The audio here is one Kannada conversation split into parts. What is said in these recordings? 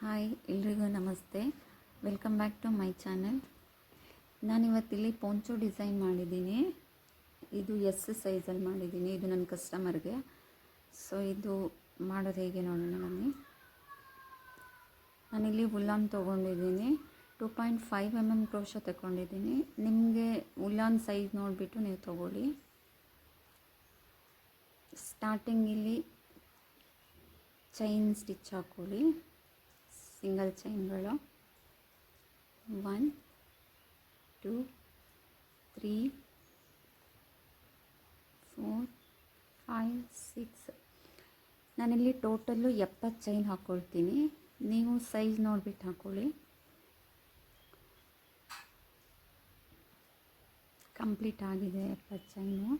ಹಾಯ್, ಎಲ್ರಿಗೂ ನಮಸ್ತೆ. Welcome back to my channel ನಾನಿವತ್ತಿಲ್ಲಿ poncho design ಮಾಡಿದ್ದೀನಿ. ಇದು ಎಸ್ ಸೈಜಲ್ಲಿ ಮಾಡಿದ್ದೀನಿ. ಇದು ನನ್ನ ಕಸ್ಟಮರ್ಗೆ ಸೊ ಇದು ಮಾಡೋದು ಹೇಗೆ ನೋಡೋಣ ಬನ್ನಿ. ನಾನಿಲ್ಲಿ ಉಲ್ಲಾನ್ ತೊಗೊಂಡಿದ್ದೀನಿ. Two point five M M crochet ತಗೊಂಡಿದ್ದೀನಿ. ನಿಮಗೆ ಉಲ್ಲಾನ್ ಸೈಜ್ ನೋಡಿಬಿಟ್ಟು ನೀವು ತೊಗೊಳ್ಳಿ. ಸ್ಟಾರ್ಟಿಂಗ್ ಇಲ್ಲಿ ಚೈನ್ ಸ್ಟಿಚ್ ಹಾಕೊಳ್ಳಿ. Single ಚೈನ್ಗಳು. One, two, three, four, five, six. ನಾನಿಲ್ಲಿ ಟೋಟಲ್ಲು ಎಪ್ಪತ್ತು ಚೈನ್ ಹಾಕ್ಕೊಳ್ತೀನಿ ನೀವು ಸೈಜ್ ನೋಡಿಬಿಟ್ಟು ಹಾಕ್ಕೊಳ್ಳಿ ಕಂಪ್ಲೀಟ್ ಆಗಿದೆ ಎಪ್ಪತ್ತು ಚೈನು.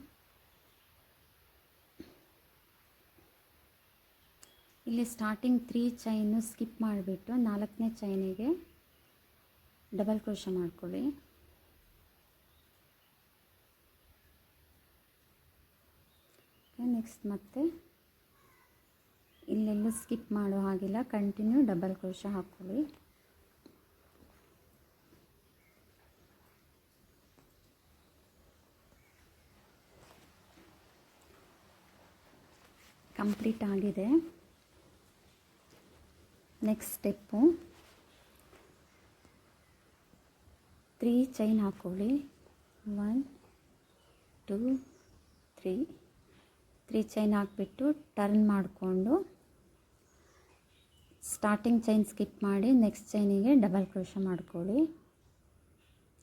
ಇಲ್ಲಿ ಸ್ಟಾರ್ಟಿಂಗ್ ತ್ರೀ ಚೈನು ಸ್ಕಿಪ್ ಮಾಡಿಬಿಟ್ಟು ನಾಲ್ಕನೇ ಚೈನಿಗೆ ಡಬಲ್ ಕ್ರೋಶ ಮಾಡ್ಕೊಳ್ಳಿ. ನೆಕ್ಸ್ಟ್ ಮತ್ತೆ ಇಲ್ಲೆಲ್ಲೂ ಸ್ಕಿಪ್ ಮಾಡೋ ಹಾಗಿಲ್ಲ ಕಂಟಿನ್ಯೂ ಡಬಲ್ ಕ್ರೋಶ ಹಾಕ್ಕೊಳ್ಳಿ ಕಂಪ್ಲೀಟ್ ಆಗಿದೆ. ನೆಕ್ಸ್ಟ್ ಸ್ಟೆಪ್ಪು ತ್ರೀ ಚೈನ್ ಹಾಕ್ಕೊಳ್ಳಿ one two three three chain ಹಾಕ್ಬಿಟ್ಟು ಟರ್ನ್ ಮಾಡಿಕೊಂಡು ಸ್ಟಾರ್ಟಿಂಗ್ ಚೈನ್ ಸ್ಕಿಪ್ ಮಾಡಿ ನೆಕ್ಸ್ಟ್ ಚೈನಿಗೆ ಡಬಲ್ ಕ್ರೋಶ ಮಾಡ್ಕೊಳ್ಳಿ.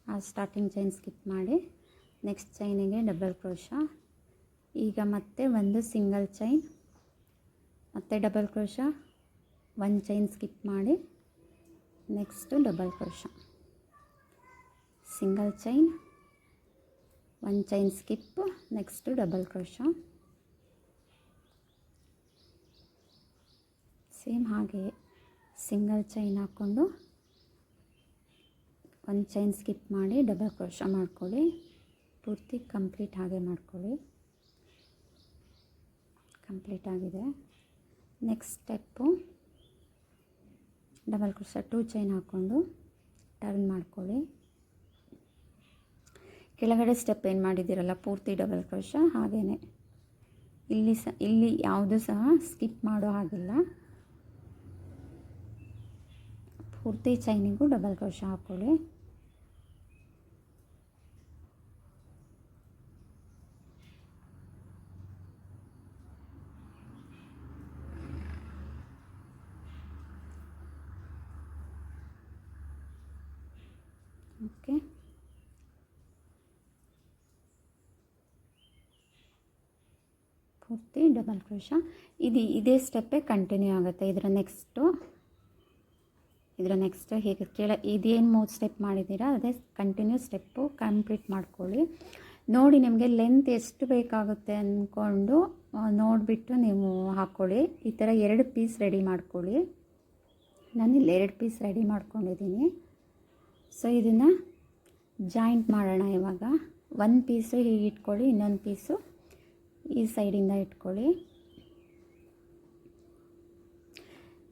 ಆ ಸ್ಟಾರ್ಟಿಂಗ್ ಚೈನ್ ಸ್ಕಿಪ್ ಮಾಡಿ ನೆಕ್ಸ್ಟ್ ಚೈನಿಗೆ ಡಬಲ್ ಕ್ರೋಶ ಈಗ ಮತ್ತೆ ಒಂದು ಸಿಂಗಲ್ ಚೈನ್ ಮತ್ತೆ ಡಬಲ್ ಕ್ರೋಶ ಒಂದು ಚೈನ್ ಸ್ಕಿಪ್ ಮಾಡಿ next double crochet single chain one chain skip next double crochet same ಹಾಗೆ ಸಿಂಗಲ್ ಚೈನ್ ಹಾಕ್ಕೊಂಡು ಒಂದು ಚೈನ್ ಸ್ಕಿಪ್ ಮಾಡಿ ಡಬಲ್ ಕ್ರೋಶ ಮಾಡ್ಕೊಳ್ಳಿ. ಪೂರ್ತಿ ಕಂಪ್ಲೀಟ್ ಹಾಗೆ ಮಾಡ್ಕೊಳ್ಳಿ. ಕಂಪ್ಲೀಟ್ ಆಗಿದೆ. Next step double crochet two chain ಹಾಕ್ಕೊಂಡು ಟರ್ನ್ ಮಾಡ್ಕೊಳ್ಳಿ. ಕೆಳಗಡೆ ಸ್ಟೆಪ್ ಏನು ಮಾಡಿದ್ದೀರಲ್ಲ, ಪೂರ್ತಿ ಡಬಲ್ ಕ್ರೋಶ ಹಾಗೇ ಇಲ್ಲಿ ಸಹ ಇಲ್ಲಿ ಯಾವುದು ಸಹ ಸ್ಕಿಪ್ ಮಾಡೋ ಹಾಗಿಲ್ಲ. ಪೂರ್ತಿ ಚೈನಿಗೂ ಡಬಲ್ ಕ್ರೋಶ ಹಾಕ್ಕೊಳ್ಳಿ. ಓಕೆ. ಪೂರ್ತಿ ಡಬಲ್ ಕ್ರೋಶ. ಇದು ಇದೇ ಸ್ಟೆಪ್ಪೇ ಕಂಟಿನ್ಯೂ ಆಗುತ್ತೆ. ಇದರ ನೆಕ್ಸ್ಟು ಇದರ ನೆಕ್ಸ್ಟ್ ಹೇಗೆ ಕೇಳ, ಇದೇನು ಮೂರು ಸ್ಟೆಪ್ ಮಾಡಿದ್ದೀರಾ? ಅದೇ ಕಂಟಿನ್ಯೂ ಸ್ಟೆಪ್ಪು ಕಂಪ್ಲೀಟ್ ಮಾಡ್ಕೊಳ್ಳಿ. ನೋಡಿ ನಿಮಗೆ ಲೆಂತ್ ಎಷ್ಟು ಬೇಕಾಗುತ್ತೆ ಅಂದ್ಕೊಂಡು ನೋಡಿಬಿಟ್ಟು ನೀವು ಹಾಕ್ಕೊಳ್ಳಿ ಈ ಥರ ಎರಡು ಪೀಸ್ ರೆಡಿ ಮಾಡ್ಕೊಳ್ಳಿ. ನಾನಿಲ್ಲಿ ಎರಡು ಪೀಸ್ ರೆಡಿ ಮಾಡ್ಕೊಂಡಿದ್ದೀನಿ. ಸೊ ಇದನ್ನು ಜಾಯಿಂಟ್ ಮಾಡೋಣ ಇವಾಗ. ಒಂದು ಪೀಸು ಹೀಗೆ ಇಟ್ಕೊಳ್ಳಿ, ಇನ್ನೊಂದು ಪೀಸು ಈ ಸೈಡಿಂದ ಇಟ್ಕೊಳ್ಳಿ.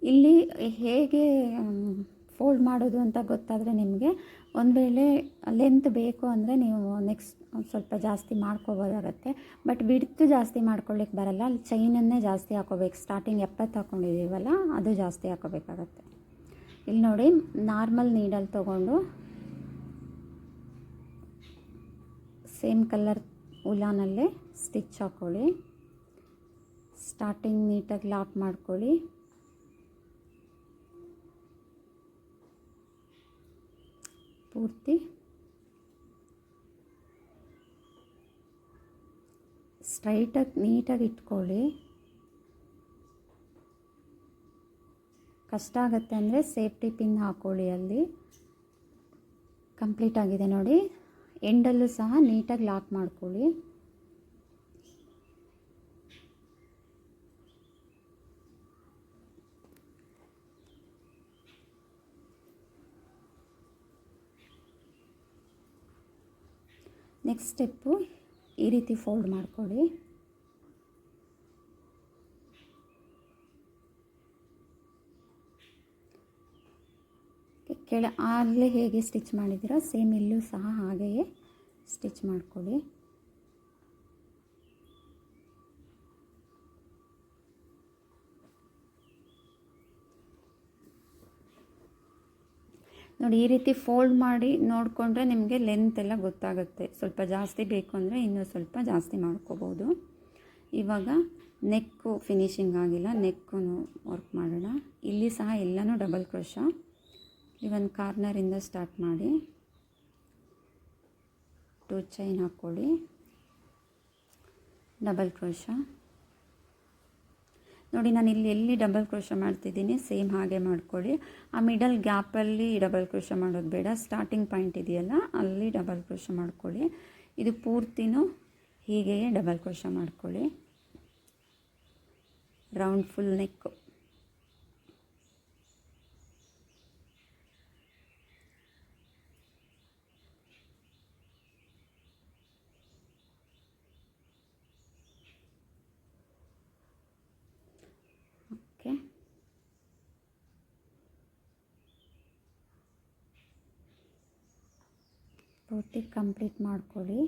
ಇಲ್ಲಿ ಹೇಗೆ ಫೋಲ್ಡ್ ಮಾಡೋದು ಅಂತ ಗೊತ್ತಾದರೆ ನಿಮಗೆ ಒಂದು ವೇಳೆ ಲೆಂತ್ ಬೇಕು ಅಂದರೆ ನೀವು ನೆಕ್ಸ್ಟ್ ಸ್ವಲ್ಪ ಜಾಸ್ತಿ ಮಾಡ್ಕೋಬೋದಾಗತ್ತೆ. ಬಟ್ ಬಿಡ್ತು ಜಾಸ್ತಿ ಮಾಡ್ಕೊಳ್ಳಿಕ್ಕೆ ಬರಲ್ಲ. ಅಲ್ಲಿ ಚೈನನ್ನೇ ಜಾಸ್ತಿ ಹಾಕೋಬೇಕು. ಸ್ಟಾರ್ಟಿಂಗ್ ಎಪ್ಪತ್ತು ಹಾಕ್ಕೊಂಡಿದ್ದೀವಲ್ಲ ಅದು ಜಾಸ್ತಿ ಹಾಕೋಬೇಕಾಗತ್ತೆ. ಇಲ್ಲಿ ನೋಡಿ ನಾರ್ಮಲ್ ನೀಡಲ್ ತೊಗೊಂಡು ಸೇಮ್ ಕಲರ್ ಉಲಾನಲ್ಲೇ ಸ್ಟಿಚ್ ಹಾಕ್ಕೊಳ್ಳಿ ಸ್ಟಾರ್ಟಿಂಗ್ ನೀಟಾಗಿ ಲಾಕ್ ಮಾಡ್ಕೊಳ್ಳಿ. ಪೂರ್ತಿ ಸ್ಟ್ರೈಟಾಗಿ ನೀಟಾಗಿ ಇಟ್ಕೊಳ್ಳಿ. ಕಷ್ಟ ಆಗುತ್ತೆ ಅಂದರೆ ಸೇಫ್ಟಿ ಪಿನ್ ಹಾಕ್ಕೊಳ್ಳಿ ಅಲ್ಲಿ. ಕಂಪ್ಲೀಟ್ ಆಗಿದೆ ನೋಡಿ. ಎಂಡಲ್ಲೂ ಸಹ ನೀಟಾಗಿ ಲಾಕ್ ಮಾಡ್ಕೊಳ್ಳಿ. ನೆಕ್ಸ್ಟ್ ಸ್ಟೆಪ್ಪು ಈ ರೀತಿ ಫೋಲ್ಡ್ ಮಾಡ್ಕೊಳ್ಳಿ. ಕೆಳ ಆಗಲೇ ಹೇಗೆ ಸ್ಟಿಚ್ ಮಾಡಿದ್ದೀರೋ? ಸೇಮ್ ಇಲ್ಲೂ ಸಹ ಹಾಗೆಯೇ ಸ್ಟಿಚ್ ಮಾಡ್ಕೊಳ್ಳಿ. ನೋಡಿ, ಈ ರೀತಿ ಫೋಲ್ಡ್ ಮಾಡಿ ನೋಡಿಕೊಂಡ್ರೆ ನಿಮಗೆ ಲೆಂತ್ ಎಲ್ಲ ಗೊತ್ತಾಗುತ್ತೆ. ಸ್ವಲ್ಪ ಜಾಸ್ತಿ ಬೇಕು ಅಂದರೆ ಇನ್ನೂ ಸ್ವಲ್ಪ ಜಾಸ್ತಿ ಮಾಡ್ಕೋಬೋದು. ಇವಾಗ ನೆಕ್ಕು ಫಿನಿಶಿಂಗ್ ಆಗಿಲ್ಲ. ನೆಕ್ಕು ವರ್ಕ್ ಮಾಡೋಣ. ಇಲ್ಲಿ ಸಹ ಎಲ್ಲನೂ ಡಬಲ್ ಕ್ರೋಶ ಈ ಒಂದು ಕಾರ್ನರಿಂದ ಸ್ಟಾರ್ಟ್ ಮಾಡಿ. ಟೂ ಚೈನ್ ಹಾಕ್ಕೊಳ್ಳಿ. ಡಬಲ್ ಕ್ರೋಶ. ನೋಡಿ, ನಾನು ಇಲ್ಲಿ ಎಲ್ಲಿ ಡಬಲ್ ಕ್ರೋಶ ಮಾಡ್ತಿದ್ದೀನಿ, ಸೇಮ್ ಹಾಗೆ ಮಾಡ್ಕೊಳ್ಳಿ. ಆ ಮಿಡಲ್ ಗ್ಯಾಪಲ್ಲಿ ಡಬಲ್ ಕ್ರೋಶ ಮಾಡೋದು ಬೇಡ. ಸ್ಟಾರ್ಟಿಂಗ್ ಪಾಯಿಂಟ್ ಇದೆಯಲ್ಲ, ಅಲ್ಲಿ ಡಬಲ್ ಕ್ರೋಶ ಮಾಡ್ಕೊಳ್ಳಿ. ಇದು ಪೂರ್ತಿನೂ ಹೀಗೆಯೇ ಡಬಲ್ ಕ್ರೋಶ ಮಾಡ್ಕೊಳ್ಳಿ. ರೌಂಡ್ ಫುಲ್ ನೆಕ್ಕು ಓಕೆ ಪೂರ್ತಿ ಕಂಪ್ಲೀಟ್ ಮಾಡ್ಕೊಳ್ಳಿ.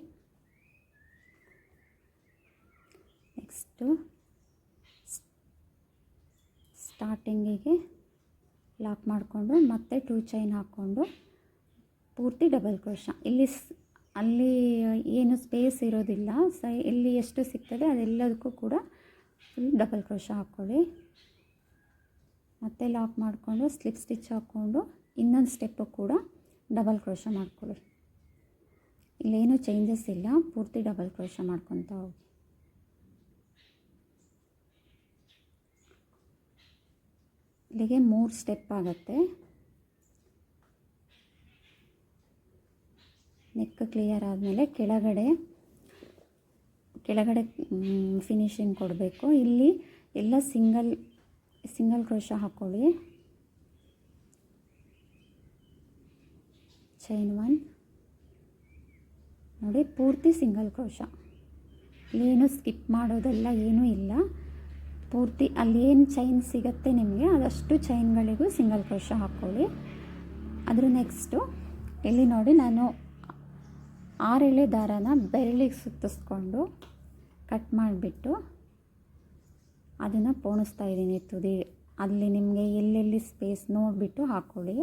ನೆಕ್ಸ್ಟು ಸ್ಟಾರ್ಟಿಂಗಿಗೆ ಲಾಕ್ ಮಾಡಿಕೊಂಡು ಮತ್ತೆ ಟೂ ಚೈನ್ ಹಾಕ್ಕೊಂಡು ಪೂರ್ತಿ ಡಬಲ್ ಕ್ರೋಶ ಇಲ್ಲಿ ಅಲ್ಲಿ ಏನು ಸ್ಪೇಸ್ ಇರೋದಿಲ್ಲ. ಸೈ, ಇಲ್ಲಿ ಎಷ್ಟು ಸಿಗ್ತದೆ ಅದೆಲ್ಲದಕ್ಕೂ ಕೂಡ ಫುಲ್ ಡಬಲ್ ಕ್ರೋಶ ಹಾಕ್ಕೊಳ್ಳಿ. ಮತ್ತೆ ಲಾಕ್ ಮಾಡಿಕೊಂಡು ಸ್ಲಿಪ್ ಸ್ಟಿಚ್ ಹಾಕ್ಕೊಂಡು ಇನ್ನೊಂದು ಸ್ಟೆಪ್ಪು ಕೂಡ ಡಬಲ್ ಕ್ರೋಶ ಮಾಡ್ಕೊಳ್ಳಿ. ಇಲ್ಲೇನು ಚೇಂಜಸ್ ಇಲ್ಲ. ಪೂರ್ತಿ ಡಬಲ್ ಕ್ರೋಶ ಮಾಡ್ಕೊತಾ ಹೋಗಿ. ಇಲ್ಲಿಗೆ ಮೂರು ಸ್ಟೆಪ್ ಆಗುತ್ತೆ. ನೆಕ್ ಕ್ಲಿಯರ್ ಆದಮೇಲೆ ಕೆಳಗಡೆ ಕೆಳಗಡೆ ಫಿನಿಶಿಂಗ್ ಕೊಡಬೇಕು. ಇಲ್ಲಿ ಎಲ್ಲ ಸಿಂಗಲ್ ಸಿಂಗಲ್ ಕ್ರೋಶ ಹಾಕ್ಕೊಳ್ಳಿ ಚೈನ್ ಒನ್ ನೋಡಿ, ಪೂರ್ತಿ ಸಿಂಗಲ್ ಕ್ರೋಶ. ಏನು ಸ್ಕಿಪ್ ಮಾಡೋದೆಲ್ಲ ಏನೂ ಇಲ್ಲ. ಪೂರ್ತಿ ಅಲ್ಲಿ ಏನು ಚೈನ್ ಸಿಗುತ್ತೆ ನಿಮಗೆ, ಅದಷ್ಟು ಚೈನ್ಗಳಿಗೂ ಸಿಂಗಲ್ ಕ್ರೋಶ ಹಾಕ್ಕೊಳ್ಳಿ. ಅದ್ರ ನೆಕ್ಸ್ಟು ಇಲ್ಲಿ ನೋಡಿ, ನಾನು ಆರೆಳೆ ದಾರನ ಬೆರಳಿಗೆ ಸುತ್ತಿಸ್ಕೊಂಡು ಕಟ್ ಮಾಡಿಬಿಟ್ಟು ಅದನ್ನು ಪೋಣಿಸ್ತಾ ಇದ್ದೀನಿ ತುದಿ. ಅಲ್ಲಿ ನಿಮಗೆ ಎಲ್ಲೆಲ್ಲಿ ಸ್ಪೇಸ್ ನೋಡಿಬಿಟ್ಟು ಹಾಕ್ಕೊಳ್ಳಿ.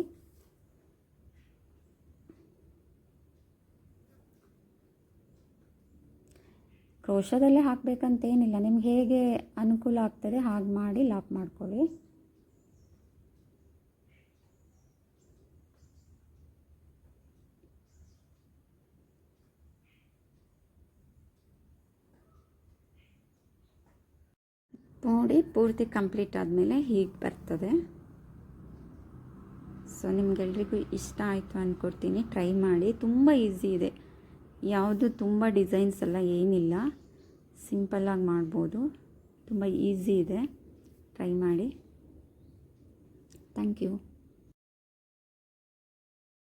ಕ್ರೋಶದಲ್ಲೇ ಹಾಕಬೇಕಂತೇನಿಲ್ಲ. ನಿಮ್ಗೆ ಹೇಗೆ ಅನುಕೂಲ ಆಗ್ತದೆ ಹಾಗೆ ಮಾಡಿ ಲಾಕ್ ಮಾಡ್ಕೊಳ್ಳಿ. ನೋಡಿ, ಪೂರ್ತಿ ಕಂಪ್ಲೀಟ್ ಆದಮೇಲೆ ಹೀಗೆ ಬರ್ತದೆ. ಸೊ, ನಿಮಗೆಲ್ರಿಗೂ ಇಷ್ಟ ಆಯಿತು ಅಂದ್ಕೊಡ್ತೀನಿ ಟ್ರೈ ಮಾಡಿ. ತುಂಬ ಈಸಿ ಇದೆ. ಯಾವುದು ತುಂಬ ಡಿಸೈನ್ಸ್ ಎಲ್ಲ ಏನಿಲ್ಲ. ಸಿಂಪಲ್ಲಾಗಿ ಮಾಡ್ಬೋದು. ತುಂಬ ಈಸಿ ಇದೆ. ಟ್ರೈ ಮಾಡಿ. Thank you